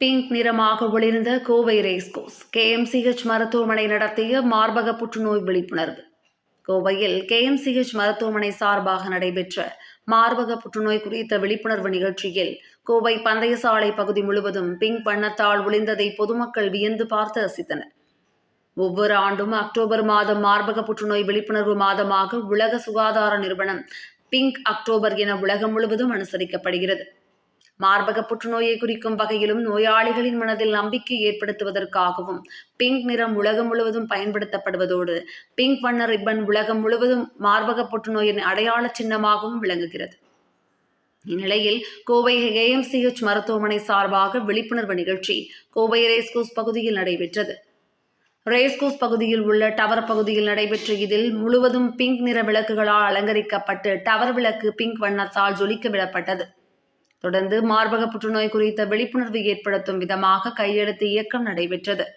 Pink நிறமாக ஒளிர்ந்த Kovai racecourse KMCH மருத்துவமனை நடத்திய மார்பக புற்றுநோய் விழிப்புணர்வு. கோவையில் கேஎம்சிஹெச் மருத்துவமனை சார்பாக நடைபெற்ற மார்பக புற்றுநோய் குறித்த விழிப்புணர்வு நிகழ்ச்சியில் கோவை பந்தயசாலை பகுதி முழுவதும் பிங்க் வண்ணத்தால் ஒளிந்ததை பொதுமக்கள் வியந்து பார்த்து ரசித்தனர். ஒவ்வொரு ஆண்டும் அக்டோபர் மாதம் மார்பக புற்றுநோய் விழிப்புணர்வு மாதமாக உலக சுகாதார நிறுவனம் பிங்க் அக்டோபர் என உலகம் முழுவதும் அனுசரிக்கப்படுகிறது. மார்பக புற்றுநோயை குறிக்கும் வகையிலும் நோயாளிகளின் மனதில் நம்பிக்கை ஏற்படுத்துவதற்காகவும் பிங்க் நிறம் உலகம் முழுவதும் பயன்படுத்தப்படுவதோடு பிங்க் வண்ண ரிப்பன் உலகம் முழுவதும் மார்பக புற்றுநோயின் அடையாள சின்னமாகவும் விளங்குகிறது. இந்நிலையில் கோவை ஏஎம்சிஹெச் மருத்துவமனை சார்பாக விழிப்புணர்வு நிகழ்ச்சி கோவை ரேஸ்கோஸ் பகுதியில் நடைபெற்றது. ரேஸ்கோஸ் பகுதியில் உள்ள டவர் பகுதியில் நடைபெற்ற இதில் முழுவதும் பிங்க் நிற விளக்குகளால் அலங்கரிக்கப்பட்டு டவர் விளக்கு பிங்க் வண்ணத்தால் ஜொலிக்க விடப்பட்டது. தொடர்ந்து மார்பக புற்றுநோய் குறித்த விழிப்புணர்வு ஏற்படுத்தும் விதமாக கையெழுத்து இயக்கம் நடைபெற்றது.